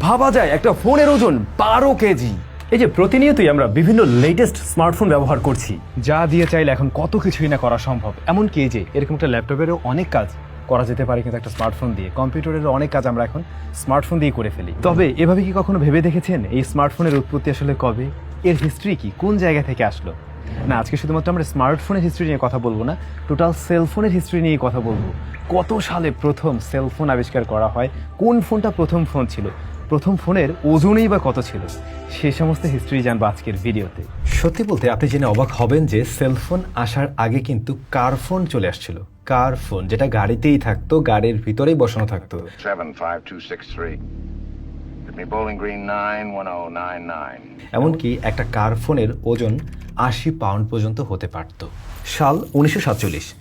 ভাবা যায় একটা ফোনের ওজন বারো কেজি। এই যে প্রতিনিয়তই আমরা বিভিন্ন লেটেস্ট স্মার্টফোন ব্যবহার করছি। যা দিয়ে চাইলে এখন কত কিছুই না করা সম্ভব। এমনকি এই যে এরকম একটা ল্যাপটপেরও অনেক কাজ করা যেতে পারে কিন্তু একটা স্মার্টফোন দিয়ে। কম্পিউটারেরও অনেক কাজ আমরা এখন স্মার্টফোন দিয়ে করে ফেলি। তবে এভাবে কি কখনো ভেবে দেখেছেন? এই স্মার্টফোনের উৎপত্তি আসলে কবে? এর হিস্ট্রি কি? কোন জায়গা থেকে আসলো? না, আজকে শুধুমাত্র আমরা স্মার্টফোনের হিস্ট্রি নিয়ে কথা বলব না টোটাল সেলফোনের হিস্ট্রি নিয়ে কথা বলব। কত সালে প্রথম সেলফোন আবিষ্কার করা হয়? কোন ফোনটা প্রথম ফোন ছিল? প্রথম ফোনের ওজনেই বা কত ছিল? সে সমস্ত হিস্ট্রি জানব আজকের ভিডিওতে। সত্যি বলতে আপনি জেনে অবাক হবেন যে সেলফোন আসার আগে কিন্তু কার ফোন চলে আসছিল। কার ফোন যেটা গাড়িতেই থাকতো গাড়ির ভিতরেই বসানো থাকতো। 75263. এমনকি একটা কার ফোনের ওজন আশি পাউন্ড পর্যন্ত হতে পারত। সাল উনিশশো সাতচল্লিশ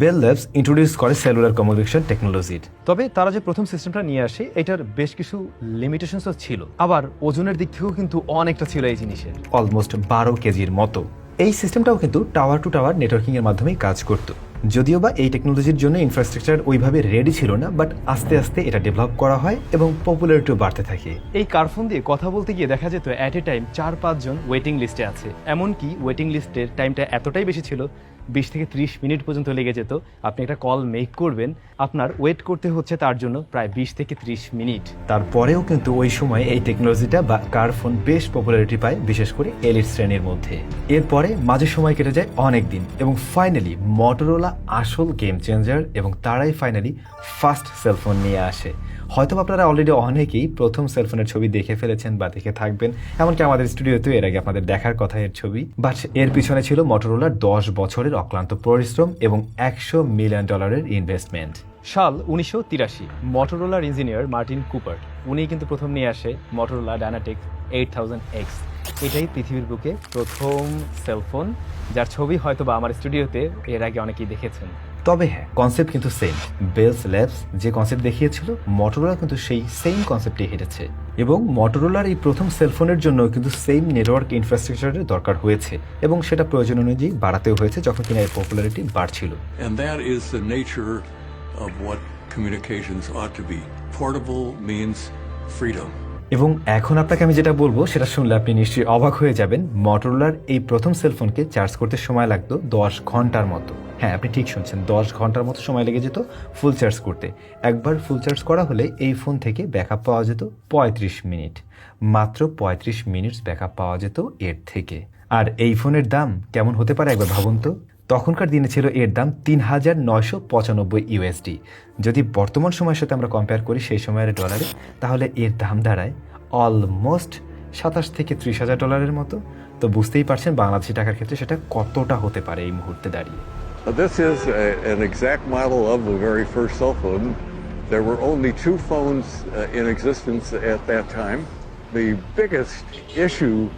বেল ল্যাবস ইন্ট্রোডিউস করে সেলুলার কমিউনিকেশন টেকনোলজির তবে তারা যে প্রথম সিস্টেমটা নিয়ে আসে এটার বেশ কিছু লিমিটেশনসও ছিল। আবার ওজনের দিক থেকেও কিন্তু অনেকটা ছিল এই জিনিসের। অলমোস্ট বারো কেজির মতো। এই সিস্টেমটাও কিন্তু টাওয়ার টু টাওয়ার নেটওয়ার্কিং এর মাধ্যমেই কাজ করত। যদিও বা এই টেকনোলজির জন্য ইনফ্রাস্ট্রাকচার ওইভাবে রেডি ছিল না বাট আস্তে আস্তে এটা ডেভেলপ করা হয় এবং পপুলারিটিও বাড়তে থাকে। এই কারফোন দিয়ে কথা বলতে গিয়ে দেখা যেত অ্যাট এ টাইম চার পাঁচজন ওয়েটিং লিস্টে আছে। এমনকি ওয়েটিং লিস্টের টাইমটা এতটাই বেশি ছিল বিশ থেকে ত্রিশ মিনিট পর্যন্ত লেগে যেত। আপনি একটা কল মেক করবেন। আপনার ওয়েট করতে হচ্ছে তার জন্য প্রায় বিশ থেকে ত্রিশ মিনিট। তারপরেও কিন্তু ওই সময় এই টেকনোলজিটা বা কার ফোন বেশ পপুলারিটি পায়, বিশেষ করে এলিট শ্রেণির মধ্যে। এরপরে মাঝে সময় কেটে যায় অনেক দিন এবং ফাইনালি মটোরোলা আসল গেম চেঞ্জার এবং তারাই ফাইনালি ফার্স্ট সেলফোন নিয়ে আসে। হয়তো আপনারা অলরেডি অনেকেই প্রথম সেলফোনের ছবি দেখে ফেলেছেন বা দেখে থাকবেন। এমনকি আমাদের স্টুডিওতেও এর আগে আপনাদের দেখার কথা এর ছবি। বাট এর পিছনে ছিল মটোরোলার দশ বছরের অক্লান্ত পরিশ্রম এবং একশো মিলিয়ন ডলারের ইনভেস্টমেন্ট সাল উনিশশো তিরাশি মটোরোলার ইঞ্জিনিয়ার মার্টিন কুপার উনি কিন্তু প্রথম নিয়ে আসে Motorola DynaTAC eight thousand X এটাই পৃথিবীর বুকে প্রথম সেলফোন যার ছবি হয়তো বা আমার স্টুডিওতে এর আগে অনেকেই দেখেছেন। তবে হ্যাঁ কনসেপ্ট কিন্তু সেম বেলস ল্যাবস যে কনসেপ্ট দেখিয়েছিল মটোরোলা কিন্তু সেই সেম কনসেপ্টে হেঁটেছে। এবং মটোরোলার এই প্রথম সেলফোনের জন্য কিন্তু সেম নেটওয়ার্ক ইনফ্রাস্ট্রাকচারের দরকার হয়েছে এবং সেটা প্রয়োজন অনুযায়ী বাড়াতেও হয়েছে যখন কিনা এর পপুলারিটি বাড়ছিল। And that is the nature of what communications ought to be. Portable means freedom. এবং এখন আপনাকে আমি যেটা বলব সেটা শুনলে আপনি নিশ্চয়ই অবাক হয়ে যাবেন। মটোরোলার এই প্রথম সেলফোনকে চার্জ করতে সময় লাগতো দশ ঘণ্টার মতো। হ্যাঁ আপনি ঠিক শুনছেন। দশ ঘণ্টার মতো সময় লেগে যেত ফুল চার্জ করতে। একবার ফুল চার্জ করা হলে এই ফোন থেকে ব্যাকআপ পাওয়া যেত পঁয়ত্রিশ মিনিট। মাত্র পঁয়ত্রিশ মিনিটস ব্যাকআপ পাওয়া যেত এর থেকে। আর এই ফোনের দাম কেমন হতে পারে একবার ভাবুন তো? তখনকার দিনে ছিল এর দাম তিন হাজার নয়শো পঁচানব্বই ইউএসডি যদি বর্তমান সময়ের সাথে আমরা কম্পেয়ার করি সেই সময়ের ডলারে তাহলে এর দাম দাঁড়ায় অলমোস্ট সাতাশ থেকে ত্রিশ হাজার ডলারের মতো। তো বুঝতেই পারছেন বাংলাদেশি টাকার ক্ষেত্রে সেটা কতটা হতে পারে এই মুহূর্তে দাঁড়িয়ে। This is a, an exact model of the very first cell phone. There were only two phones uh, in existence at that time. The biggest issue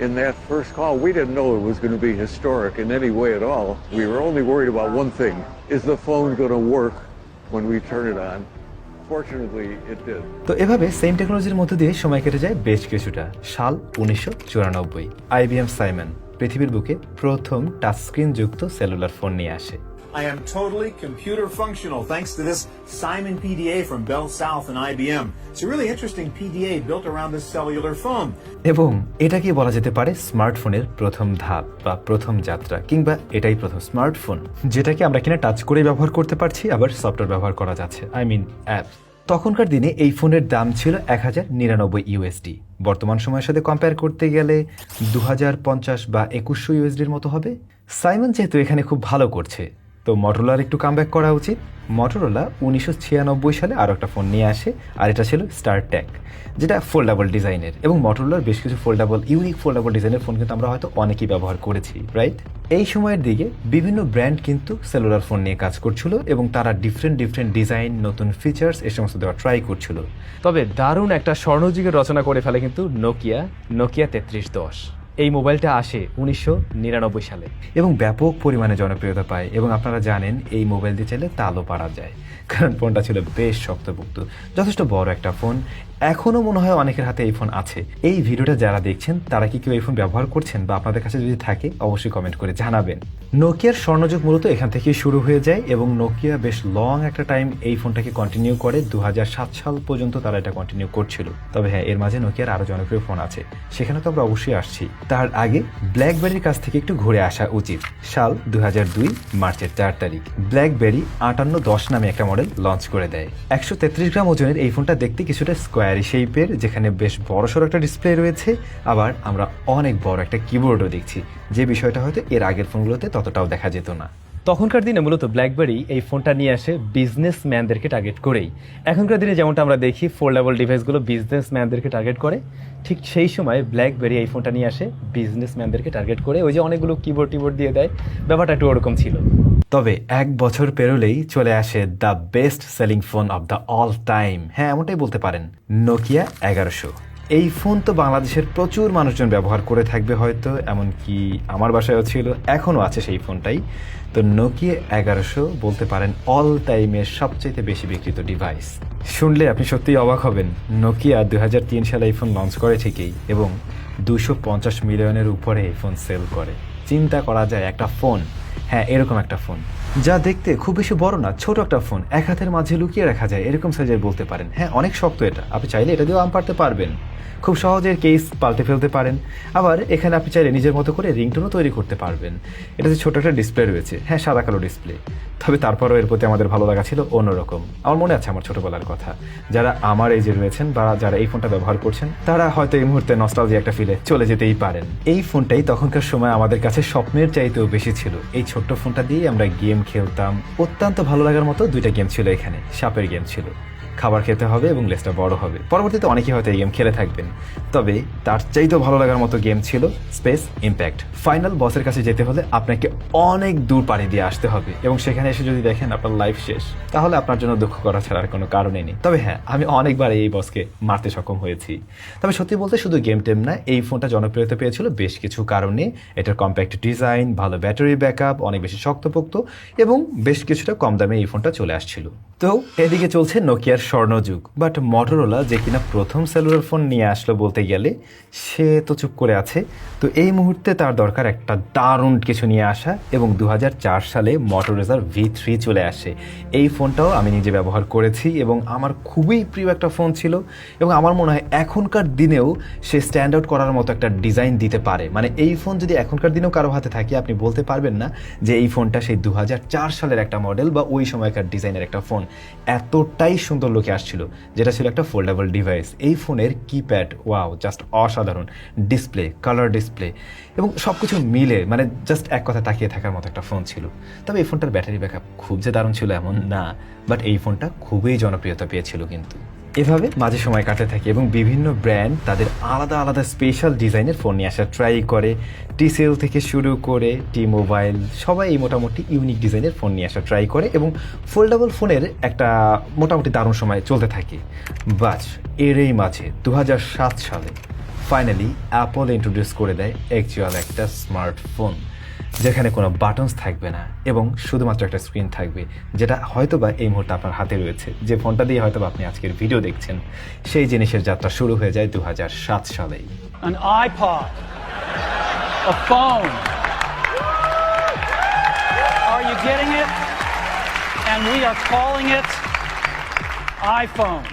in that first call, we didn't know it was going to be historic in any way at all. We were only worried about one thing. Is the phone going to work when we turn it on? Fortunately, it did. তো এভাবে same টেকনোলজির মধ্যে দিয়ে সময় কেটে যায় বেশ কিছুটা সাল উনিশশো চুরানব্বই আইবিএম সাইমন পৃথিবীর বুকে প্রথম টাচস্ক্রিন যুক্ত সেলুলার ফোন নিয়ে আসে I am totally computer functional thanks to this Simon PDA from Bell South and IBM. It's a really interesting PDA built around this cellular phone. এবং এটাকে বলা যেতে পারে স্মার্টফোনের প্রথম ধাপ বা প্রথম যাত্রা কিংবা এটাই প্রথম স্মার্টফোন যেটাকে আমরা কিনা টাচ করে ব্যবহার করতে পারছি আবার সফটওয়্যার ব্যবহার করা যাচ্ছে আই মিন অ্যাপ তখনকার দিনে এই ফোনের দাম ছিল এক হাজার নিরানব্বই ইউএসডি বর্তমান সময়ের সাথে কম্পেয়ার করতে গেলে দু হাজার পঞ্চাশ বা একুশশো ইউএসডির মতো হবে। সাইমন যেহেতু এখানে খুব ভালো করছে, তো মটোরোলার একটু কামব্যাক করা উচিত। মটোরোলা উনিশশো ছিয়ানব্বই সালে আরও একটা ফোন নিয়ে আসে, আর এটা ছিল স্টার ট্যাক যেটা ফোল্ডাবল ডিজাইনের এবং মটোরোলার বেশ কিছু ফোল্ডাবল ইউনিক ফোল্ডাবল ডিজাইনের ফোন কিন্তু আমরা হয়তো অনেকেই ব্যবহার করেছি রাইট এই সময়ের দিকে বিভিন্ন ব্র্যান্ড কিন্তু সেলুলার ফোন নিয়ে কাজ করছিল এবং তারা ডিফারেন্ট ডিফারেন্ট ডিজাইন নতুন ফিচার্স এ সমস্ত দেওয়া ট্রাই করছিল। তবে দারুণ একটা স্বর্ণযুগের রচনা করে ফেলে কিন্তু নোকিয়া নোকিয়া তেত্রিশ দশ। এই মোবাইলটা আসে উনিশশো নিরানব্বই সালে। এবং ব্যাপক পরিমাণে জনপ্রিয়তা পায় এবং আপনারা জানেন এই মোবাইল দিয়ে চাইলে তালও পারা যায়। কারণ ফোনটা ছিল বেশ শক্তপোক্ত, যথেষ্ট বড় একটা ফোন। এখনও মনে হয় অনেকের হাতে এই ফোন আছে। এই ভিডিওটা যারা দেখছেন, তারা কি কেউ এই ফোন ব্যবহার করছেন বা আপনাদের কাছে যদি থাকে, অবশ্যই কমেন্ট করে জানাবেন। নোকিয়ার স্বর্ণযুগ মূলত এখান থেকেই শুরু হয়ে যায় এবং নোকিয়া বেশ লং একটা টাইম এই ফোনটাকে কন্টিনিউ করে। দু হাজার সাত সাল পর্যন্ত তারা এটা কন্টিনিউ করছিল। তবে হ্যাঁ এর মাঝে নোকিয়ার আরও জনপ্রিয় ফোন আছে। সেখানে তো আমরা অবশ্যই আসছি। তার আগে ব্ল্যাকবেরির কাছ থেকে একটু ঘুরে আসা উচিত। সাল দুই হাজার দুই, মার্চের চার তারিখ। ব্ল্যাকবেরি আটান্ন দশ নামে একটা মডেল লঞ্চ করে দেয়। একশো তেত্রিশ গ্রাম ওজনের এই ফোনটা দেখতে কিছুটা স্কোয়ারি শেপের, যেখানে বেশ বড়সড় একটা ডিসপ্লে রয়েছে। আবার আমরা অনেক বড় একটা কিবোর্ডও দেখছি। যে বিষয়টা হয়তো এর আগের ফোনগুলোতে ততটাও দেখা যেত না। তখনকার দিনে মূলত ব্ল্যাকবেরি এই ফোনটা নিয়ে আসে বিজনেসম্যানদেরকে টার্গেট করেই। এখনকার দিনে যেমনটা আমরা দেখি ফোল্ডেবল ডিভাইসগুলো বিজনেসম্যানদেরকে টার্গেট করে। ঠিক সেই সময় ব্ল্যাকবেরি এই ফোনটা নিয়ে আসে বিজনেসম্যানদেরকে টার্গেট করে। ওই যে অনেকগুলো কিবোর্ড টিবোর্ড দিয়ে দেয়, ব্যাপারটা একটু ওরকম ছিল। তবে এক বছর পেরোলেই চলে আসে the best selling phone of the all time হ্যাঁ এমনটাই বলতে পারেন নোকিয়া এগারোশো। এই ফোন তো বাংলাদেশের প্রচুর মানুষজন ব্যবহার করে থাকবে হয়তো, এমনকি আমার বাসায়ও ছিল, এখনও আছে সেই ফোনটাই। তো নোকিয়া এগারোশো বলতে পারেন অল টাইমের সবচাইতে বেশি বিক্রিত ডিভাইস শুনলে আপনি সত্যিই অবাক হবেন নোকিয়া দু হাজার তিন সালে এই ফোন লঞ্চ করে ঠিকই, এবং দুশো মিলিয়নের উপরে এই ফোন সেল করে। চিন্তা করা যায় একটা ফোন হ্যাঁ এরকম একটা ফোন যা দেখতে খুব বেশি বড় না, ছোট একটা ফোন এক হাতের মাঝে লুকিয়ে রাখা যায়, এরকম সাইজের বলতে পারেন। হ্যাঁ অনেক শক্ত এটা। আপনি চাইলে এটা দিয়েও আম পারতে পারবেন। খুব সহজে কেস পাল্টে ফেলতে পারেন। আবার এখানে আপনি চাইলে নিজের মতো করে রিংটোনও তৈরি করতে পারবেন। এটাতে ছোট একটা ডিসপ্লে রয়েছে। হ্যাঁ সাদা কালো ডিসপ্লে তবে তারপরেও এর প্রতি আমাদের ভালো লাগা ছিল অন্যরকম। আমার মনে আছে আমার ছোটবেলার কথা। যারা আমার এই যে রয়েছেন বা যারা এই ফোনটা ব্যবহার করছেন, তারা হয়তো এই মুহূর্তে নস্টালজি একটা ফিলে চলে যেতেই পারেন। এই ফোনটাই তখনকার সময় আমাদের কাছে স্বপ্নের চাইতেও বেশি ছিল। এই ছোট্ট ফোনটা দিয়ে আমরা গেম খেলতাম। অত্যন্ত ভালো লাগার মতো দুইটা গেম ছিল এখানে সাপের গেম ছিল। খাবার খেতে হবে এবং লেসটা বড় হবে। পরবর্তীতে অনেকেই হয়তো এই গেম খেলে থাকবেন। তবে তার চাইতেও ভালো লাগার মতো গেম ছিল স্পেস ইম্প্যাক্ট ফাইনাল বসের কাছে যেতে হলে আপনাকে অনেক দূর পাড়ি দিয়ে আসতে হবে এবং সেখানে এসে যদি দেখেন আপনার লাইফ শেষ, তাহলে আপনার জন্য দুঃখ করা ছাড়া আর কোনো কারণই নেই। তবে হ্যাঁ আমি অনেকবার এই বসকে মারতে সক্ষম হয়েছি। তবে সত্যি বলতে শুধু গেম টেম না, এই ফোনটা জনপ্রিয়তা পেয়েছিল বেশ কিছু কারণে। এটার কম্প্যাক্ট ডিজাইন ভালো ব্যাটারি ব্যাকআপ অনেক বেশি শক্তপোক্ত এবং বেশ কিছুটা কম দামে এই ফোনটা চলে আসছিল। তো এদিকে চলছে নোকিয়ার স্বর্ণযুগ। বাট মটোরোলা যে কিনা প্রথম সেলুলার ফোন নিয়ে আসলো বলতে গেলে, সে তো চুপ করে আছে। তো এই মুহূর্তে তার দরকার একটা দারুণ কিছু নিয়ে আসা এবং দু হাজার চার সালে মটোরেজার ভি থ্রি চলে আসে। এই ফোনটাও আমি নিজে ব্যবহার করেছি এবং আমার খুবই প্রিয় একটা ফোন ছিল এবং আমার মনে হয় এখনকার দিনেও সে স্ট্যান্ড আউট করার মতো একটা ডিজাইন দিতে পারে। মানে এই ফোন যদি এখনকার দিনেও কারও হাতে থাকে, আপনি বলতে পারবেন না যে এই ফোনটা সেই দু হাজার চার সালের একটা মডেল বা ওই সময়কার ডিজাইনের একটা ফোন এতটাই সুন্দর লোকে আসছিল, যেটা ছিল একটা ফোল্ডেবল ডিভাইস এই ফোনের কিপ্যাড ওয়াও জাস্ট অসাধারণ। ডিসপ্লে কালার ডিসপ্লে এবং সব কিছু মিলে মানে জাস্ট এক কথা তাকিয়ে থাকার মতো একটা ফোন ছিল। তবে এই ফোনটার ব্যাটারি ব্যাকআপ খুব যে দারুণ ছিল এমন না। বাট এই ফোনটা খুবই জনপ্রিয়তা পেয়েছিল কিন্তু। এভাবে মাঝে সময় কাটতে থাকে এবং বিভিন্ন ব্র্যান্ড তাদের আলাদা আলাদা স্পেশাল ডিজাইনের ফোন নিয়ে আসার ট্রাই করে। টিসেল থেকে শুরু করে টি মোবাইল সবাই এই মোটামুটি ইউনিক ডিজাইনের ফোন নিয়ে আসার ট্রাই করে এবং ফোল্ডেবল ফোনের একটা মোটামুটি দারুণ সময় চলতে থাকে। বাস এরই মাঝে দু হাজার সাত সালে ফাইনালি অ্যাপল ইন্ট্রোডিউস করে দেয় অ্যাকচুয়াল একটা স্মার্টফোন যেখানে কোনো বাটনস থাকবে না এবং শুধুমাত্র একটা স্ক্রিন থাকবে যেটা হয়তোবা এই মুহূর্তে আপনার হাতে রয়েছে যে ফোনটা দিয়ে হয়তোবা আপনি আজকের ভিডিও দেখছেন সেই জিনিসের যাত্রা শুরু হয়ে যায় দু সালেই an iPod, a phone. Are you getting it? And we are calling it iPhone.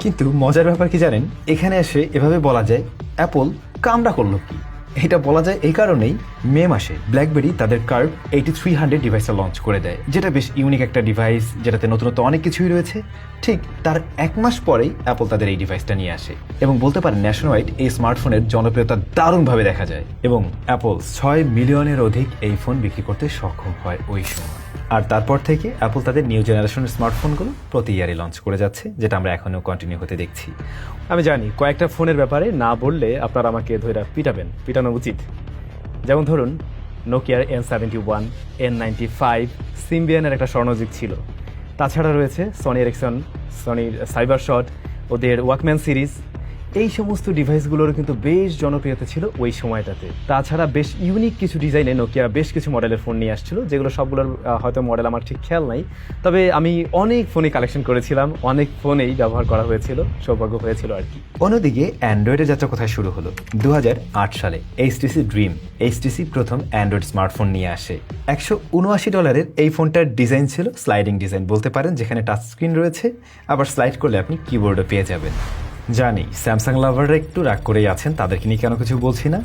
কিন্তু মজার ব্যাপার কি জানেন এখানে এসে এভাবে বলা যায় অ্যাপল কামড়া করল কি এটা বলা যায় এই কারণেই মে মাসে ব্ল্যাকবেরি তাদের কার্ভ এইটি থ্রি হান্ড্রেড ডিভাইসটা লঞ্চ করে দেয়, যেটা বেশ ইউনিক একটা ডিভাইস যেটাতে নতুনত্ব অনেক কিছুই রয়েছে। ঠিক তার এক মাস পরেই অ্যাপল তাদের এই ডিভাইসটা নিয়ে আসে এবং বলতে পারেন ন্যাশন ওয়াইড এই স্মার্টফোনের জনপ্রিয়তা দারুণভাবে দেখা যায় এবং অ্যাপল ছয় মিলিয়নের অধিক এই ফোন বিক্রি করতে সক্ষম হয় ওই সময়। আর তারপর থেকে অ্যাপল তাদের নিউ জেনারেশনের স্মার্টফোনগুলো প্রতি ইয়ারে লঞ্চ করে যাচ্ছে, যেটা আমরা এখনও কন্টিনিউ হতে দেখছি। আমি জানি, কয়েকটা ফোনের ব্যাপারে না বললে আপনারা আমাকে ধরে পিটাবেন, পিটানো উচিত। যেমন ধরুন নোকিয়ার N seventy one N ninety five সিম্বিয়ানের একটা স্বর্ণযুগ ছিল। তাছাড়া রয়েছে সনি এরিকসন সনির সাইবার শট ওদের ওয়াকম্যান সিরিজ এই সমস্ত ডিভাইসগুলোর কিন্তু বেশ জনপ্রিয়তা ছিল ওই সময়টাতে। তাছাড়া বেশ ইউনিক কিছু ডিজাইনে নোকিয়া বেশ কিছু মডেলের ফোন নিয়ে আসছিল, যেগুলো সবগুলোর হয়তো মডেল আমার ঠিক খেয়াল নাই। তবে আমি অনেক ফোনে কালেকশন করেছিলাম, অনেক ফোনেই ব্যবহার করা হয়েছিল, সৌভাগ্য হয়েছিল আর কি। অন্যদিকে অ্যান্ড্রয়েডের যাত্রা কোথায় শুরু হলো? দু হাজার আট সালে এইচটিসি ড্রিম এইচটিসি প্রথম অ্যান্ড্রয়েড স্মার্টফোন নিয়ে আসে। একশো উনআশি ডলারের এই ফোনটার ডিজাইন ছিল স্লাইডিং ডিজাইন বলতে পারেন, যেখানে টাচ স্ক্রিন রয়েছে, আবার স্লাইড করলে আপনি কিবোর্ডও পেয়ে যাবেন। জানি স্যামসাং লাভাররা একটু রাগ করেই আছেন তাদেরকে নিয়ে কেন কিছু বলছি না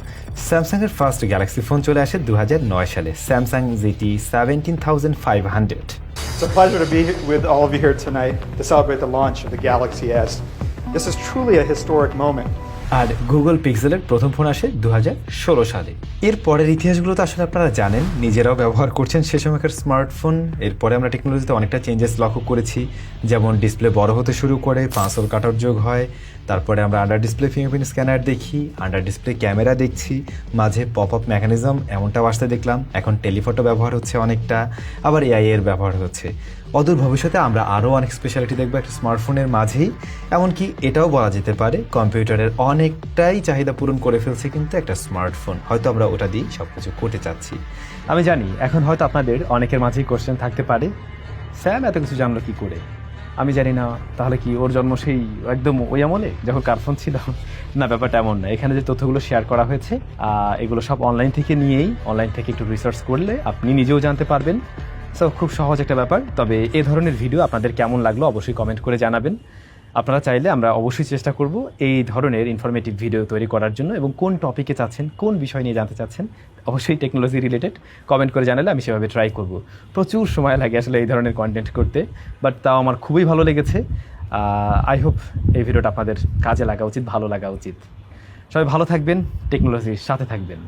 স্যামসাংয়ের ফার্স্ট গ্যালাক্সি ফোন চলে আসে দু হাজার নয় সালে Samsung GT seventeen thousand five hundred It's a pleasure to be with all of you here tonight to celebrate the launch of the Galaxy S. This is truly a historic moment. আর Google পিক্সেলের প্রথম phone আসে দু হাজার ষোলো সালে। এর পরের ইতিহাসগুলো তো আসলে আপনারা জানেন, নিজেরাও ব্যবহার করছেন সে সময়কার স্মার্টফোন এরপরে আমরা টেকনোলজিতে অনেকটা চেঞ্জেস লক্ষ্য করেছি, যেমন ডিসপ্লে বড় হতে শুরু করে পাঁচল কাটার যোগ হয় তারপরে আমরা আন্ডার ডিসপ্লে ফিঙ্গারপ্রিন্ট স্ক্যানার দেখি আন্ডার ডিসপ্লে ক্যামেরা দেখছি, মাঝে পপ আপ মেকানিজম এমনটাও আসতে দেখলাম, এখন টেলিফটো ব্যবহার হচ্ছে অনেকটা, আবার এআই এর ব্যবহার হচ্ছে। অদূর ভবিষ্যতে আমরা আরও অনেক স্পেশালিটি দেখব একটা স্মার্টফোনের মাঝেই, এমনকি এটাও বলা যেতে পারে কম্পিউটারের অনেকটাই চাহিদা পূরণ করে ফেলছে কিন্তু একটা স্মার্টফোন হয়তো আমরা ওটা দিয়েই সব কিছু করতে চাচ্ছি। আমি জানি, এখন হয়তো আপনাদের অনেকের মাঝেই কোশ্চেন থাকতে পারে, স্যাম এত কিছু জানলো কি করে? আমি জানি না, তাহলে কি ওর জন্ম সেই একদম ওই আমলে? যখন কার্ফোন ছিল। না, ব্যাপারটা এমন না। এখানে যে তথ্যগুলো শেয়ার করা হয়েছে এগুলো সব অনলাইন থেকে নিয়েই অনলাইন থেকে একটু রিসার্চ করলে আপনি নিজেও জানতে পারবেন। সো খুব সহজ একটা ব্যাপার। তবে এ ধরনের ভিডিও আপনাদের কেমন লাগল অবশ্যই কমেন্ট করে জানাবেন। আপনারা চাইলে আমরা অবশ্যই চেষ্টা করব এই ধরনের ইনফরমেটিভ ভিডিও তৈরি করার জন্য এবং কোন টপিকে চাচ্ছেন কোন বিষয় নিয়ে জানতে চাচ্ছেন, অবশ্যই টেকনোলজি রিলেটেড কমেন্ট করে জানালে আমি সেভাবে ট্রাই করব। প্রচুর সময় লাগে আসলে এই ধরনের কন্টেন্ট করতে বাট তাও আমার খুবই ভালো লেগেছে। আই হোপ এই ভিডিওটা আপনাদের কাজে লাগা উচিত, ভালো লাগা উচিত। সবাই ভালো থাকবেন টেকনোলজির সাথে থাকবেন।